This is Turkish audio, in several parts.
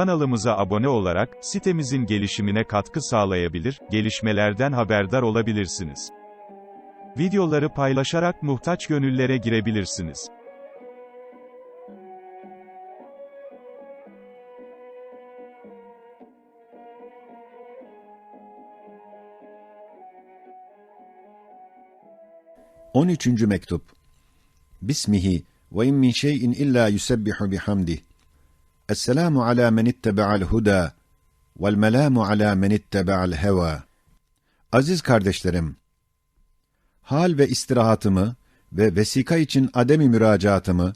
Kanalımıza abone olarak, sitemizin gelişimine katkı sağlayabilir, gelişmelerden haberdar olabilirsiniz. Videoları paylaşarak muhtaç gönüllere girebilirsiniz. On üçüncü mektup. Bismihi ve in min şeyin illa yusebbihu bihamdih. Esselamu ala men ittebe'al huda vel melamu ala men ittebe'al heva. Aziz kardeşlerim, hal ve istirahatımı ve vesika için ademi müracaatımı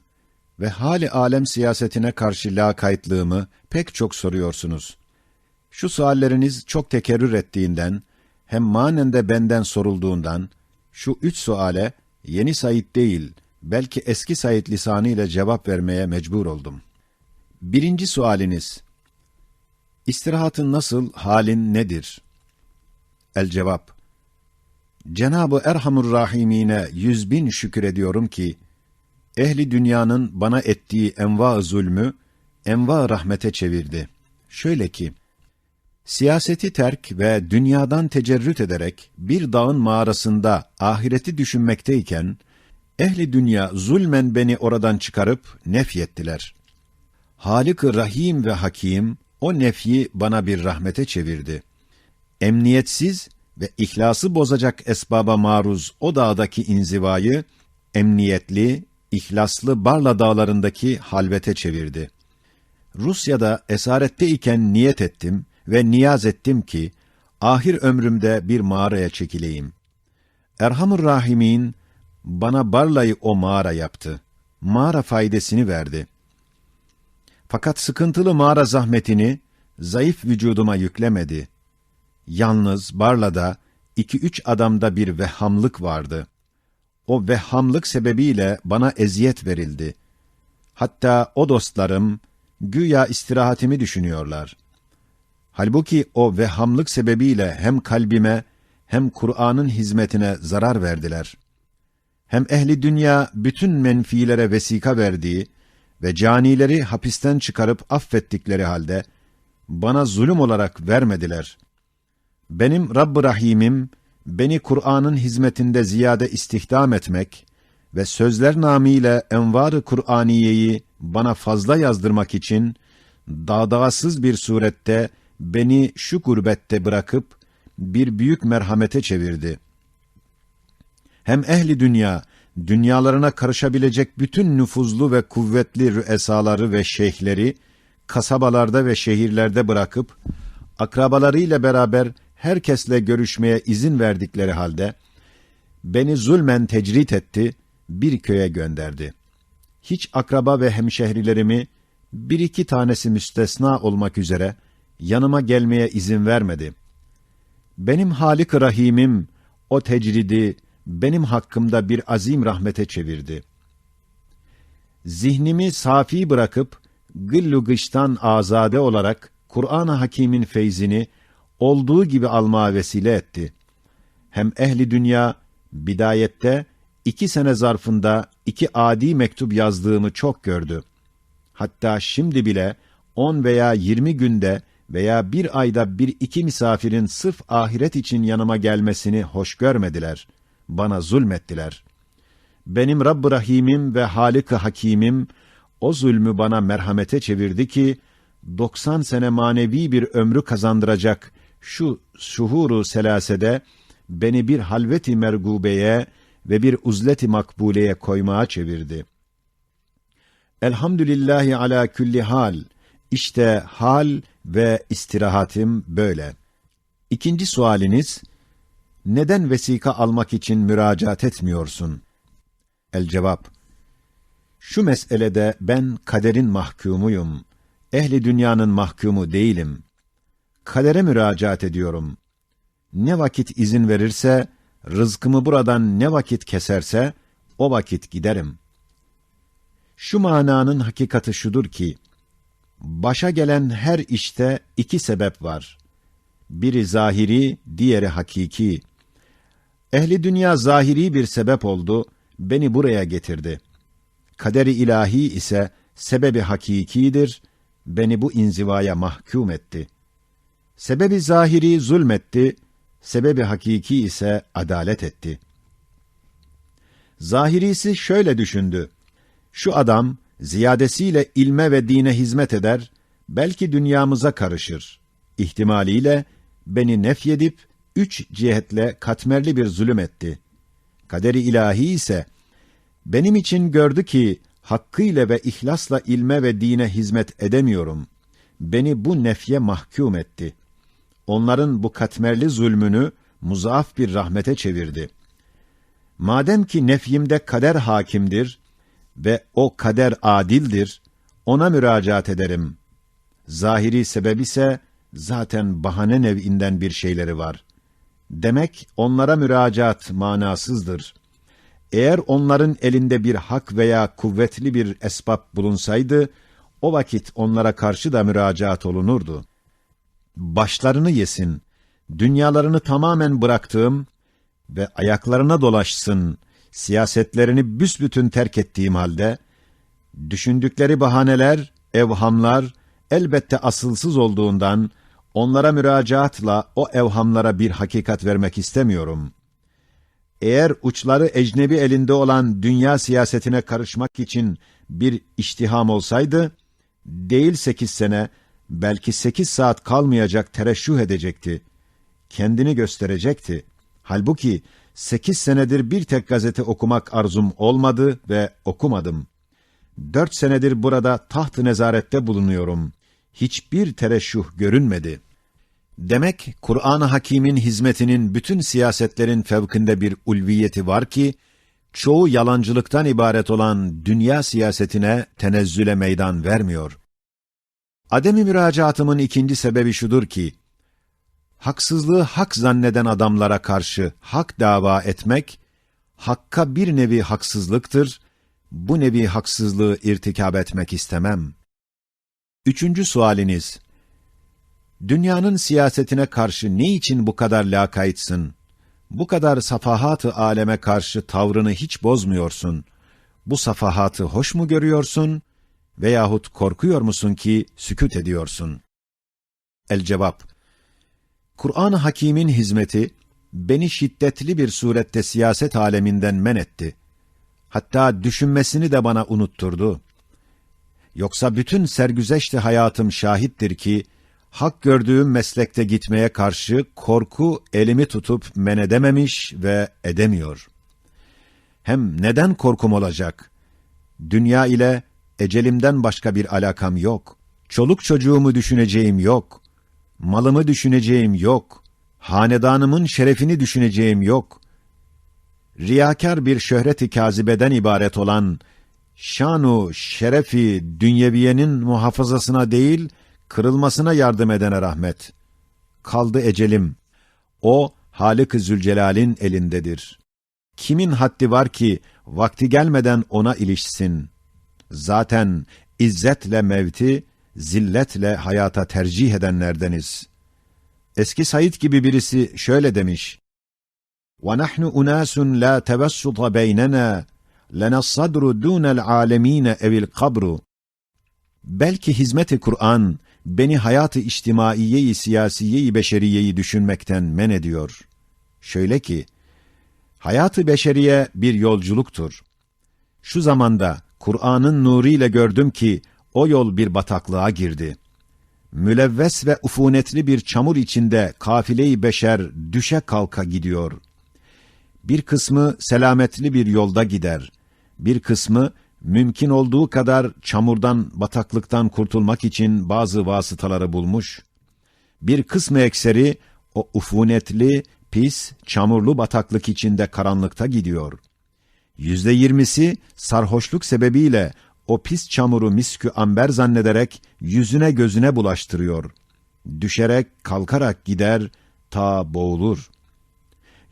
ve hali alem siyasetine karşı lakaytlığımı pek çok soruyorsunuz. Şu sualleriniz çok tekerrür ettiğinden, hem manen de benden sorulduğundan, şu üç suale yeni Said değil, belki eski Said lisanı ile cevap vermeye mecbur oldum. Birinci sualiniz, İstirahatın nasıl, halin nedir? El cevap, Cenab-ı Erhamur Rahimine yüz bin şükür ediyorum ki, ehli dünyanın bana ettiği enva zulmü, enva rahmete çevirdi. Şöyle ki, Siyaseti terk ve dünyadan tecerrüt ederek bir dağın mağarasında ahireti düşünmekteyken, ehli dünya zulmen beni oradan çıkarıp nefyettiler. Halık-ı Rahim ve Hakim o nefyi bana bir rahmete çevirdi. Emniyetsiz ve ihlası bozacak esbaba maruz o dağdaki inzivayı, emniyetli, ihlaslı Barla dağlarındaki halvete çevirdi. Rusya'da esarette iken niyet ettim ve niyaz ettim ki, ahir ömrümde bir mağaraya çekileyim. Erhamur Rahimin bana Barla'yı o mağara yaptı. Mağara faydasını verdi. Fakat sıkıntılı mağara zahmetini zayıf vücuduma yüklemedi. Yalnız Barla'da iki üç adamda bir vehhamlık vardı. O vehhamlık sebebiyle bana eziyet verildi. Hatta o dostlarım güya istirahatimi düşünüyorlar. Halbuki o vehhamlık sebebiyle hem kalbime hem Kur'an'ın hizmetine zarar verdiler. Hem ehli dünya bütün menfilere vesika verdiği ve canileri hapisten çıkarıp affettikleri halde bana zulüm olarak vermediler. Benim Rabb-ı Rahim'im beni Kur'an'ın hizmetinde ziyade istihdam etmek ve sözler namiyle envar-ı Kur'aniyeyi bana fazla yazdırmak için dağdağsız bir surette beni şu gurbette bırakıp bir büyük merhamete çevirdi. Hem ehli dünya, dünyalarına karışabilecek bütün nüfuzlu ve kuvvetli rüesaları ve şeyhleri, kasabalarda ve şehirlerde bırakıp, akrabalarıyla beraber herkesle görüşmeye izin verdikleri halde, beni zulmen tecrit etti, bir köye gönderdi. Hiç akraba ve hemşehrilerimi, bir iki tanesi müstesna olmak üzere, yanıma gelmeye izin vermedi. Benim Halik Rahim'im o tecridi benim hakkımda bir azim rahmete çevirdi. Zihnimi safi bırakıp gıllu gıştan azade olarak Kur'an-ı Hakîm'in feyzini olduğu gibi almaya vesile etti. Hem ehli dünya bidayette iki sene zarfında iki adi mektup yazdığımı çok gördü. Hatta şimdi bile on veya yirmi günde veya bir ayda bir iki misafirin sırf ahiret için yanıma gelmesini hoş görmediler. Bana zulmettiler. Benim Rabb-ı Rahim'im ve Halik-ı Hakim'im o zulmü bana merhamete çevirdi ki, 90 sene manevi bir ömrü kazandıracak şu şuhuru selasede beni bir halveti mergubeye ve bir uzleti makbuleye koymaya çevirdi. Elhamdülillahi ala külli hal. İşte hal ve istirahatim böyle. İkinci sualiniz, neden vesika almak için müracaat etmiyorsun? El cevap, şu meselede ben kaderin mahkumuyum. Ehli dünyanın mahkumu değilim. Kadere müracaat ediyorum. Ne vakit izin verirse, rızkımı buradan ne vakit keserse, o vakit giderim. Şu mananın hakikati şudur ki, başa gelen her işte iki sebep var. Biri zahiri, diğeri hakiki. Ehli dünya zahiri bir sebep oldu, beni buraya getirdi. Kaderi ilahi ise sebebi hakikidir beni bu inzivaya mahkum etti. Sebebi zahiri zulmetti, sebebi hakiki ise adalet etti. Zahirisi şöyle düşündü. Şu adam ziyadesiyle ilme ve dine hizmet eder, belki dünyamıza karışır. İhtimaliyle beni nefyedip üç cihetle katmerli bir zulüm etti. Kaderi ilahi ise benim için gördü ki hakkıyla ve ihlasla ilme ve dine hizmet edemiyorum. Beni bu nefye mahkum etti. Onların bu katmerli zulmünü muzaaf bir rahmete çevirdi. Madem ki nefyimde kader hakimdir ve o kader adildir, ona müracaat ederim. Zahiri sebep ise zaten bahane nev'inden bir şeyleri var. Demek onlara müracaat manasızdır. Eğer onların elinde bir hak veya kuvvetli bir esbab bulunsaydı, o vakit onlara karşı da müracaat olunurdu. Başlarını yesin, dünyalarını tamamen bıraktığım ve ayaklarına dolaşsın, siyasetlerini büsbütün terk ettiğim halde, düşündükleri bahaneler, evhamlar, elbette asılsız olduğundan, onlara müracaatla o evhamlara bir hakikat vermek istemiyorum. Eğer uçları ecnebi elinde olan dünya siyasetine karışmak için bir iştiham olsaydı, değil sekiz sene, belki sekiz saat kalmayacak tereşüh edecekti. Kendini gösterecekti. Halbuki sekiz senedir bir tek gazete okumak arzum olmadı ve okumadım. Dört senedir burada taht-ı nezarette bulunuyorum. Hiçbir tereşüh görünmedi. Demek Kur'an-ı Hakîm'in hizmetinin bütün siyasetlerin fevkinde bir ulviyeti var ki, çoğu yalancılıktan ibaret olan dünya siyasetine tenezzüle meydan vermiyor. Ademi müracaatımın ikinci sebebi şudur ki, haksızlığı hak zanneden adamlara karşı hak dava etmek, hakka bir nevi haksızlıktır, bu nevi haksızlığı irtikab etmek istemem. Üçüncü sualiniz, dünyanın siyasetine karşı ne için bu kadar lakaytsın? Bu kadar safahat-ı aleme karşı tavrını hiç bozmuyorsun. Bu safahatı hoş mu görüyorsun veyahut korkuyor musun ki sükut ediyorsun? El cevap Kur'an-ı Hakîm'in hizmeti beni şiddetli bir surette siyaset aleminden men etti. Hatta düşünmesini de bana unutturdu. Yoksa bütün sergüzeşti hayatım şahittir ki hak gördüğüm meslekte gitmeye karşı korku elimi tutup men edememiş ve edemiyor. Hem neden korkum olacak? Dünya ile ecelimden başka bir alakam yok. Çoluk çocuğumu düşüneceğim yok. Malımı düşüneceğim yok. Hanedanımın şerefini düşüneceğim yok. Riyakar bir şöhreti kazibeden ibaret olan şanu şerefi dünyeviyenin muhafazasına değil, kırılmasına yardım edene rahmet. Kaldı ecelim. O, Halık-ı Zülcelal'in elindedir. Kimin haddi var ki, vakti gelmeden ona ilişsin. Zaten izzetle mevti, zilletle hayata tercih edenlerdeniz. Eski Said gibi birisi şöyle demiş. وَنَحْنُ اُنَاسٌ لَا تَوَسُّطَ بَيْنَنَا lene sadru dunel alemine evil kabru. Belki hizmeti Kur'an beni hayatı içtimaiyeyi siyasiyeyi beşeriyeyi düşünmekten men ediyor. Şöyle ki hayatı beşeriye bir yolculuktur. Şu zamanda Kur'an'ın nuru ile gördüm ki o yol bir bataklığa girdi. Mülevves ve ufunetli bir çamur içinde kafile-i beşer düşe kalka gidiyor. Bir kısmı selametli bir yolda gider. Bir kısmı mümkün olduğu kadar çamurdan, bataklıktan kurtulmak için bazı vasıtaları bulmuş. Bir kısmı ekseri o ufunetli, pis, çamurlu bataklık içinde karanlıkta gidiyor. Yüzde yirmisi sarhoşluk sebebiyle o pis çamuru miskü amber zannederek yüzüne gözüne bulaştırıyor. Düşerek, kalkarak gider, ta boğulur.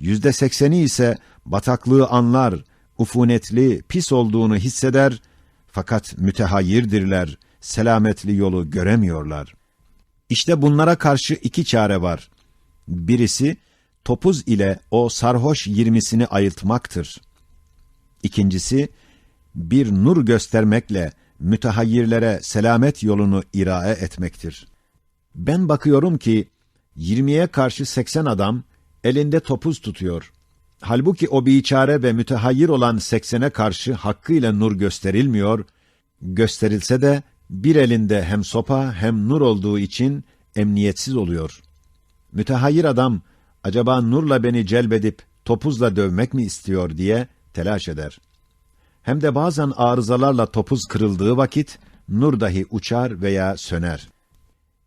Yüzde sekseni ise bataklığı anlar, ufunetli, pis olduğunu hisseder, fakat mütehayirdirler, selametli yolu göremiyorlar. İşte bunlara karşı iki çare var. Birisi, topuz ile o sarhoş yirmisini ayıltmaktır. İkincisi, bir nur göstermekle mütehayyirlere selamet yolunu irae etmektir. Ben bakıyorum ki 20'ye karşı 80 adam elinde topuz tutuyor. Halbuki o biçare ve mütehayyir olan 80'e karşı hakkıyla nur gösterilmiyor, gösterilse de bir elinde hem sopa hem nur olduğu için emniyetsiz oluyor. Mütehayyir adam, acaba nurla beni celbedip topuzla dövmek mi istiyor diye telaş eder. Hem de bazen arızalarla topuz kırıldığı vakit, nur dahi uçar veya söner.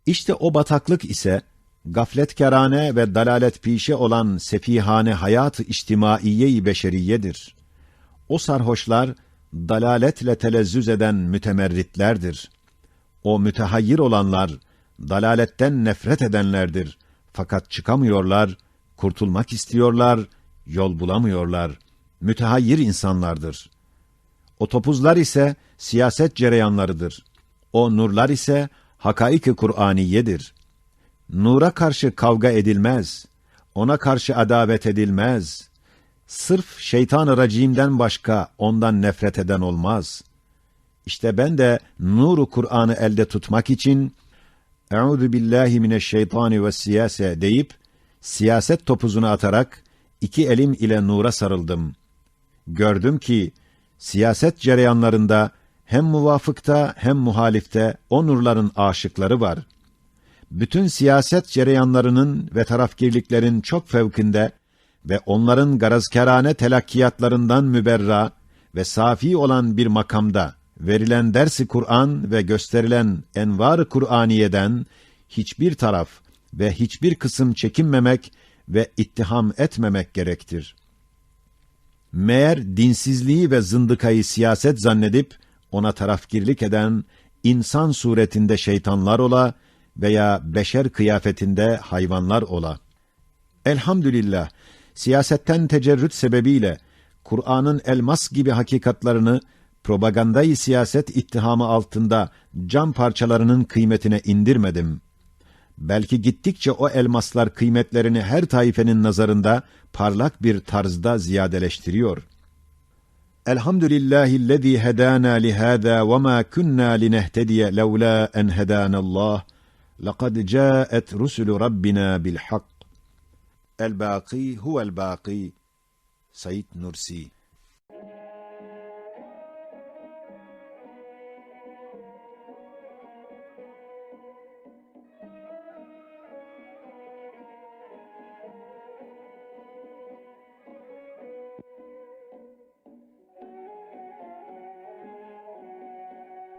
İşte o bataklık ise, gafletkarane ve dalalet pişe olan sefihane hayat-ı içtimaiye-i beşeriyedir. O sarhoşlar, dalaletle telezzüz eden mütemerritlerdir. O mütehayyir olanlar, dalaletten nefret edenlerdir. Fakat çıkamıyorlar, kurtulmak istiyorlar, yol bulamıyorlar. Mütehayyir insanlardır. O topuzlar ise siyaset cereyanlarıdır. O nurlar ise hakaik-i Kur'aniyedir. Nura karşı kavga edilmez. Ona karşı adavet edilmez. Sırf şeytan-ı racimden başka ondan nefret eden olmaz. İşte ben de nuru Kur'an'ı elde tutmak için Euzu billahi mineşşeytani ve siyase deyip siyaset topuzunu atarak iki elim ile nura sarıldım. Gördüm ki siyaset cereyanlarında hem muvafıkta hem muhalifte o nurların aşıkları var. Bütün siyaset cereyanlarının ve tarafgirliklerin çok fevkinde ve onların garazkerane telakkiyatlarından müberra ve safi olan bir makamda verilen dersi Kur'an ve gösterilen envar-ı Kur'aniye'den hiçbir taraf ve hiçbir kısım çekinmemek ve ittiham etmemek gerektir. Meğer dinsizliği ve zındıkayı siyaset zannedip ona tarafgirlik eden insan suretinde şeytanlar ola veya beşer kıyafetinde hayvanlar ola. Elhamdülillah, siyasetten tecerrüt sebebiyle Kur'an'ın elmas gibi hakikatlarını propagandayı siyaset ittihamı altında cam parçalarının kıymetine indirmedim. Belki gittikçe o elmaslar kıymetlerini her taifenin nazarında parlak bir tarzda ziyadeleştiriyor. Elhamdülillahillezî hedâna lihâzâ ve mâ kunnâ linehtediye levlâ en hedânallâh. لقد جاءت رسل ربنا بالحق. الباقي هو الباقي. سيد نرسي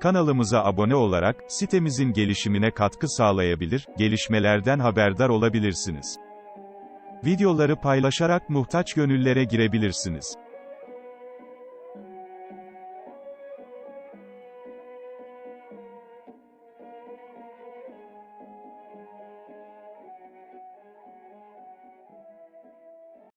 Kanalımıza abone olarak, sitemizin gelişimine katkı sağlayabilir, gelişmelerden haberdar olabilirsiniz. Videoları paylaşarak muhtaç gönüllere girebilirsiniz.